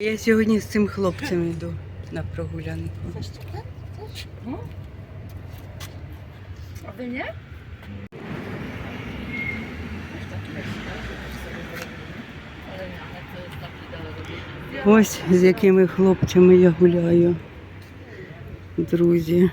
Я сьогодні з цим хлопцем йду на прогулянку. Ось з якими хлопцями я гуляю. Друзі.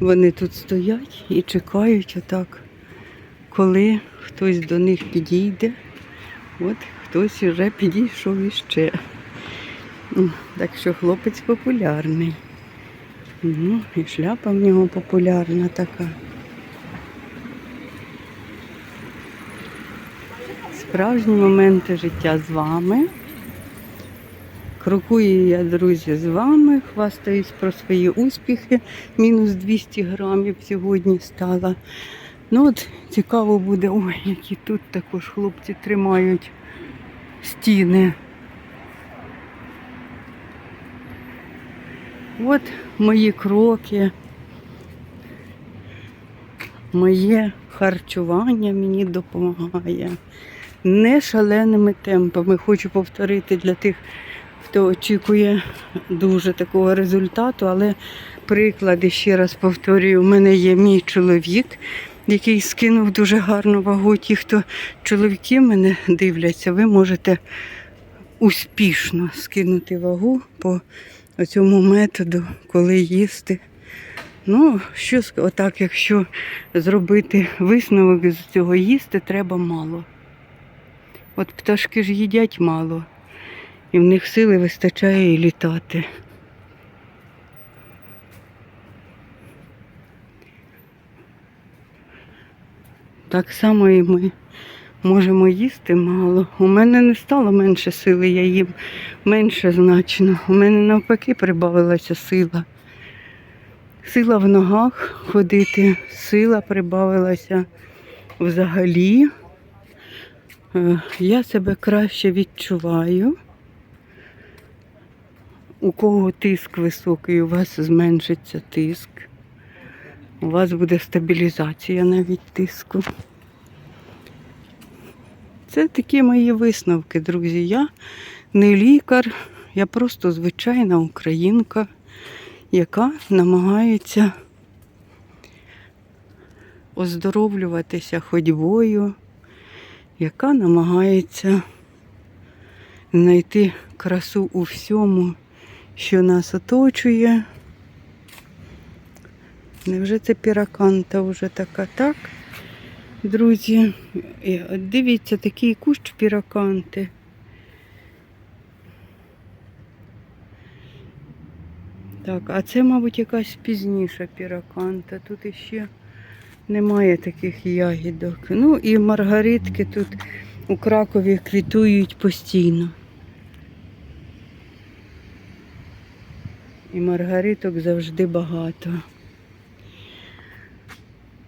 Вони тут стоять і чекають отак, коли хтось до них підійде. От хтось вже підійшов іще. Так що хлопець популярний. Ну, і шляпа в нього популярна така. Справжні моменти життя з вами. Крокую я, друзі, з вами, хвастаюсь про свої успіхи. Мінус 200 грамів сьогодні стала. Ну от цікаво буде, ой, які тут також хлопці тримають стіни. От мої кроки, моє харчування мені допомагає. Не шаленими темпами. Хочу повторити для тих, хто очікує дуже такого результату, але приклади ще раз повторюю, у мене є мій чоловік, який скинув дуже гарну вагу. Ті, хто чоловіки мене дивляться, ви можете успішно скинути вагу по цьому методу, коли їсти. Ну, що отак, якщо зробити висновок з цього їсти, треба мало. От пташки ж їдять мало, і в них сили вистачає і літати. Так само і ми можемо їсти мало. У мене не стало менше сили, я їм менше значно. У мене навпаки прибавилася сила. Сила в ногах ходити, сила прибавилася взагалі. Е, Я себе краще відчуваю. У кого тиск високий, у вас зменшиться тиск. У вас буде стабілізація навіть тиску. Це такі мої висновки, друзі. Я не лікар, я просто звичайна українка, яка намагається оздоровлюватися ходьбою, яка намагається знайти красу у всьому, що нас оточує. Невже це піраканта вже така так? Друзі, дивіться, такий кущ піраканти. Так, а це, мабуть, якась пізніша піраканта. Тут іще немає таких ягідок. Ну і маргаритки тут у Кракові квітують постійно. І маргариток завжди багато.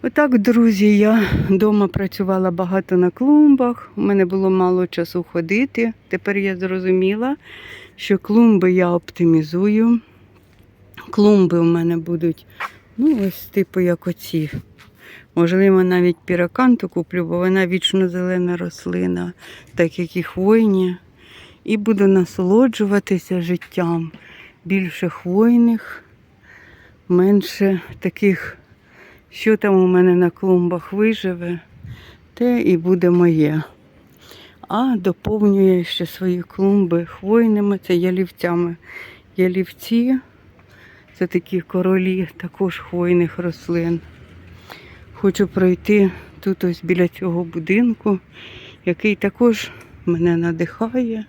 Отак, друзі, я вдома працювала багато на клумбах. У мене було мало часу ходити. Тепер я зрозуміла, що клумби я оптимізую. Клумби у мене будуть, ну, ось типу, як оці. Можливо, навіть піраканту куплю, бо вона вічно зелена рослина, так як і хвойні. І буду насолоджуватися життям. Більше хвойних, менше таких, що там у мене на клумбах виживе, те і буде моє. А доповнює ще свої клумби хвойними, це ялівцями. Ялівці це такі королі також хвойних рослин. Хочу пройти тут ось біля цього будинку, який також мене надихає.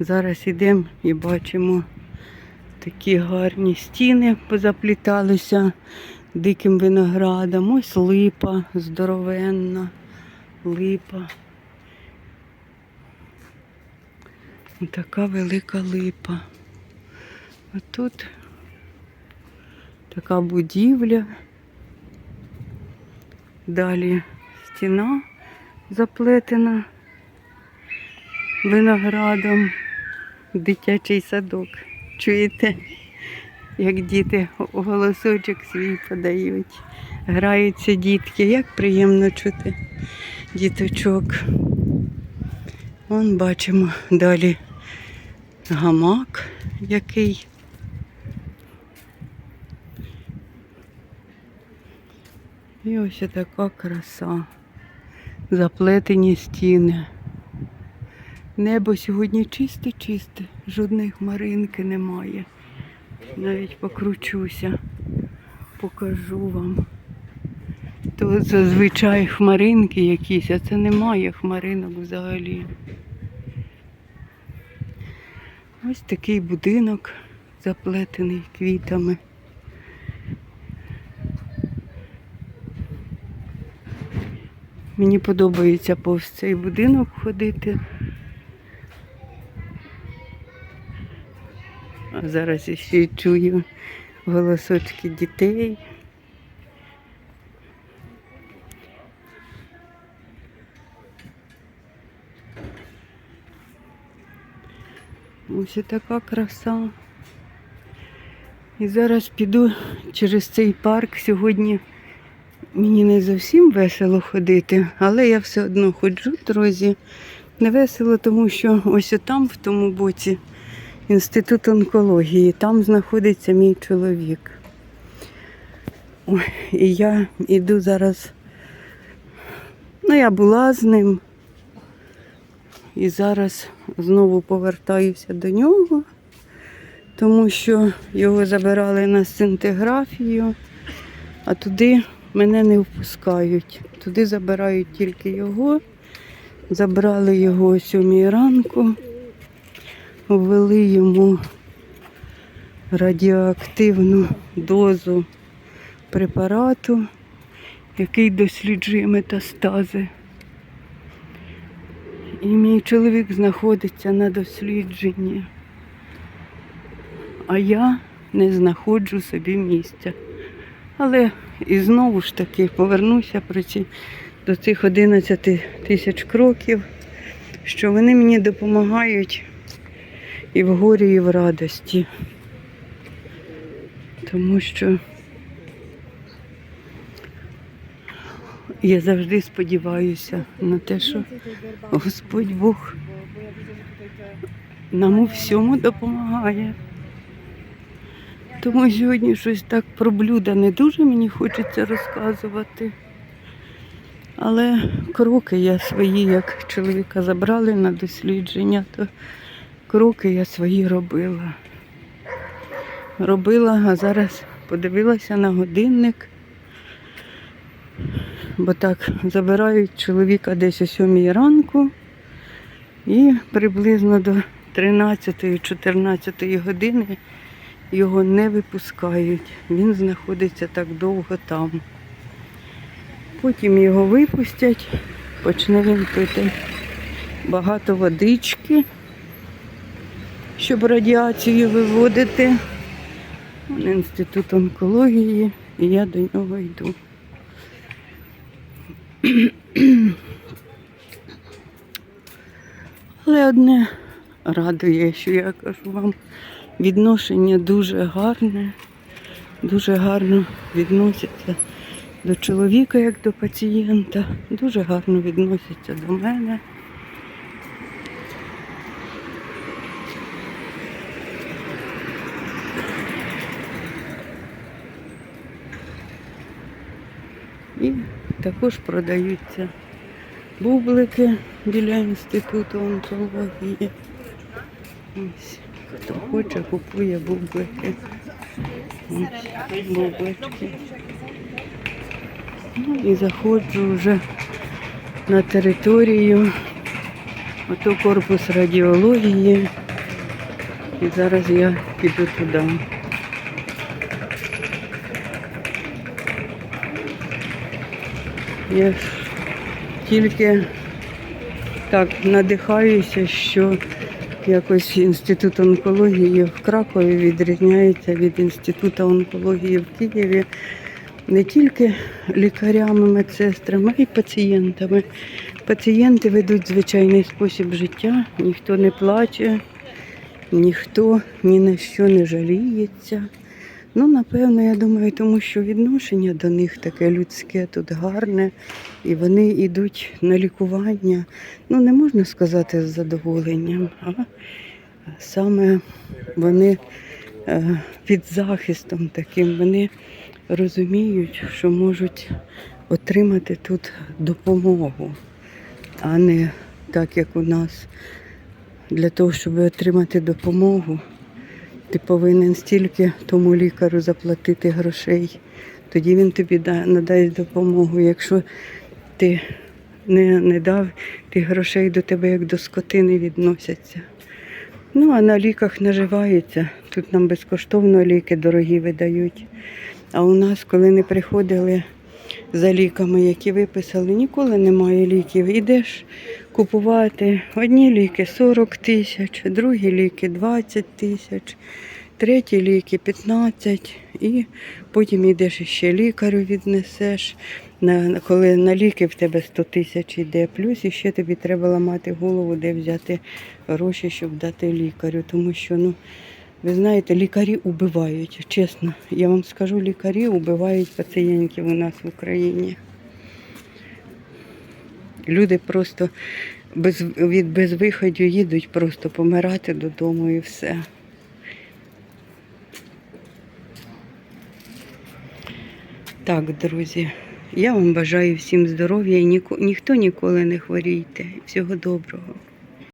Зараз йдемо і бачимо такі гарні стіни позапліталися диким виноградом. Ось липа здоровенна, липа. Така велика липа. А тут така будівля. Далі стіна заплетена виноградом. Дитячий садок. Чуєте, як діти голосочок свій подають. Граються дітки. Як приємно чути діточок. Вон бачимо далі гамак який. І ось така краса. Заплетені стіни. Небо сьогодні чисте-чисте, жодної хмаринки немає. Навіть покручуся, покажу вам. То зазвичай хмаринки якісь, а це немає хмаринок взагалі. Ось такий будинок заплетений квітами. Мені подобається повз цей будинок ходити. Зараз ще й чую голосочки дітей. Ось така краса. І зараз піду через цей парк. Сьогодні мені не зовсім весело ходити, але я все одно ходжу, друзі. Не весело, тому що ось там, в тому боці, інститут онкології, там знаходиться мій чоловік. Ой, і я йду зараз. Ну, я була з ним. І зараз знову повертаюся до нього, тому що його забирали на сцинтиграфію, а туди мене не впускають. Туди забирають тільки його. Забрали його о сьомій ранку, ввели йому радіоактивну дозу препарату, який досліджує метастази. І мій чоловік знаходиться на дослідженні, а я не знаходжу собі місця. Але і знову ж таки повернуся про ці, до цих 11 тисяч кроків, що вони мені допомагають і в горі, і в радості. Тому що я завжди сподіваюся на те, що Господь Бог нам у всьому допомагає. Тому сьогодні щось так про блюда не дуже мені хочеться розказувати. Але кроки я свої, як чоловіка забрали на дослідження, то кроки я свої робила. Робила, а зараз подивилася на годинник. Бо так забирають чоловіка десь о 7 ранку і приблизно до 13-14 години його не випускають. Він знаходиться так довго там. Потім його випустять, почне він пити багато водички, щоб радіацію виводити. Вон Інститут онкології, і я до нього йду. Але одне радує, що я кажу вам, відношення дуже гарне, дуже гарно відносяться до чоловіка, як до пацієнта, дуже гарно відносяться до мене. І також продаються бублики біля інституту онкології. Ось, хто хоче, купує бублики. Ось, бублички. Ну і заходжу вже на територію. Ото корпус радіології. І зараз я піду туди. Я тільки так надихаюся, що якось інститут онкології в Кракові відрізняється від інституту онкології в Києві не тільки лікарями, медсестрами, а й пацієнтами. Пацієнти ведуть звичайний спосіб життя, ніхто не плаче, ніхто ні на що не жаліється. Ну, напевно, я думаю, тому що відношення до них таке людське тут гарне, і вони йдуть на лікування. Ну, не можна сказати з задоволенням, а саме вони е, під захистом таким, вони розуміють, що можуть отримати тут допомогу, а не так, як у нас. Для того, щоб отримати допомогу, ти повинен стільки тому лікарю заплатити грошей. Тоді він тобі надасть допомогу. Якщо ти не, не дав тих грошей до тебе як до скотини відносяться. Ну, а на ліках наживаються. Тут нам безкоштовно ліки дорогі видають. А у нас, коли не приходили за ліками, які виписали, ніколи немає ліків. Ідеш купувати одні ліки 40 тисяч, другі ліки 20 тисяч, треті ліки 15 і потім йдеш ще лікарю віднесеш. На, коли на ліки в тебе 100 тисяч йде, плюс і ще тобі треба ламати голову, де взяти гроші, щоб дати лікарю. Тому що, ну, ви знаєте, лікарі убивають, чесно. Я вам скажу, лікарі убивають пацієнтів у нас в Україні. Люди просто без, від безвиходю їдуть просто помирати додому і все. Так, друзі, я вам бажаю всім здоров'я і ніхто ніколи не хворійте. Всього доброго.